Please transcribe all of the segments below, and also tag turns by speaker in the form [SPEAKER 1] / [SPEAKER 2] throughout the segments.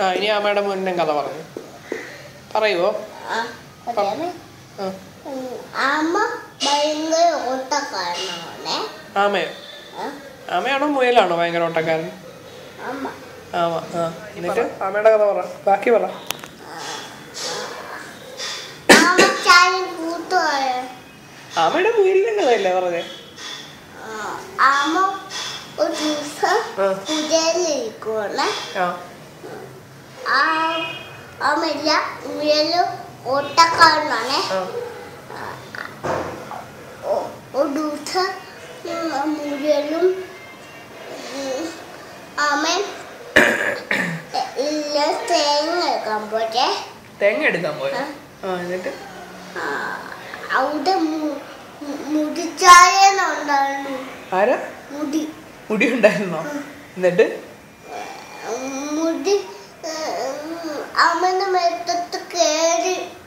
[SPEAKER 1] ആ ഇനി അമ്മയുടെ മുന്നേ കഥ പറഞ്ഞു. പറയുവോ?
[SPEAKER 2] അമ്മ ഭയങ്കര ഓട്ടക്കാരനാണേ.
[SPEAKER 1] ആമയോ ആമയാണോ മുയലാണോ ഭയങ്കര ഓട്ടക്കാരൻ? ആമ ആ. എന്നിട്ട് ആമയുടെ കഥ പറ. ബാക്കി പറ. ആമയുടെ മുയലിന്റെ കഥയല്ലേ പറഞ്ഞേ?
[SPEAKER 2] അമ്മ ഒരു ദിവസം
[SPEAKER 1] ആ.
[SPEAKER 2] കുതിരയിലിരിക്കുവാണ്
[SPEAKER 1] ആ
[SPEAKER 2] ആ അമ്മയില്ല ഉയലും ഓട്ടക്കാരനാണ്.
[SPEAKER 1] ആ.
[SPEAKER 2] ഒ- ഒരു ദിവസം ഉം, മുയലും ഇല്ല തേങ്ങ എടുക്കാൻ പോട്ടെ.
[SPEAKER 1] തേങ്ങ എടുക്കാൻ പോയോ? എന്നിട്ട്?
[SPEAKER 2] അവിടെ മു- മു- മുടിച്ചായനുണ്ടായിരുന്നു.
[SPEAKER 1] ആരാ?
[SPEAKER 2] മുടി.
[SPEAKER 1] മുടി ഉണ്ടായിരുന്നോ എന്നിട്ട്?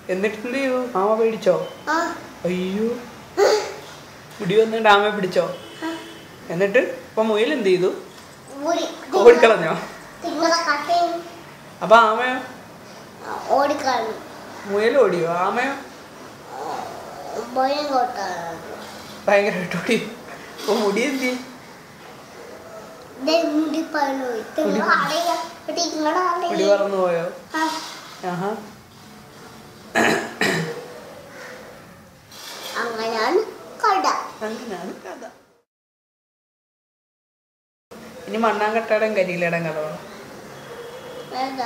[SPEAKER 1] എന്നിട്ട് ചെയ്തു ആമ പേടിച്ചോ? അയ്യോ. മുടി വന്നിട്ട് ആമയെ പിടിച്ചോ? എന്നിട്ട് ഇപ്പൊ മുയൽ എന്ത് ചെയ്തു ഓടിക്കളഞ്ഞോ അപ്പൊ ആമയോ മുയൽ ഓടിയോ? ആമയോ ഭയങ്കരമായിട്ട് ഓടി. അപ്പൊ മുടി എന്ത്? ചെയ്യും?
[SPEAKER 2] മുടി
[SPEAKER 1] പറന്നു പോയോ? ആഹാ
[SPEAKER 2] അങ്ങനെയാണ് കട
[SPEAKER 1] അങ്ങനെയാണ് കഥ. ഇനി മണ്ണാങ്കട്ടയുടെയും കരിയിലയുടെയും കഥ
[SPEAKER 2] കട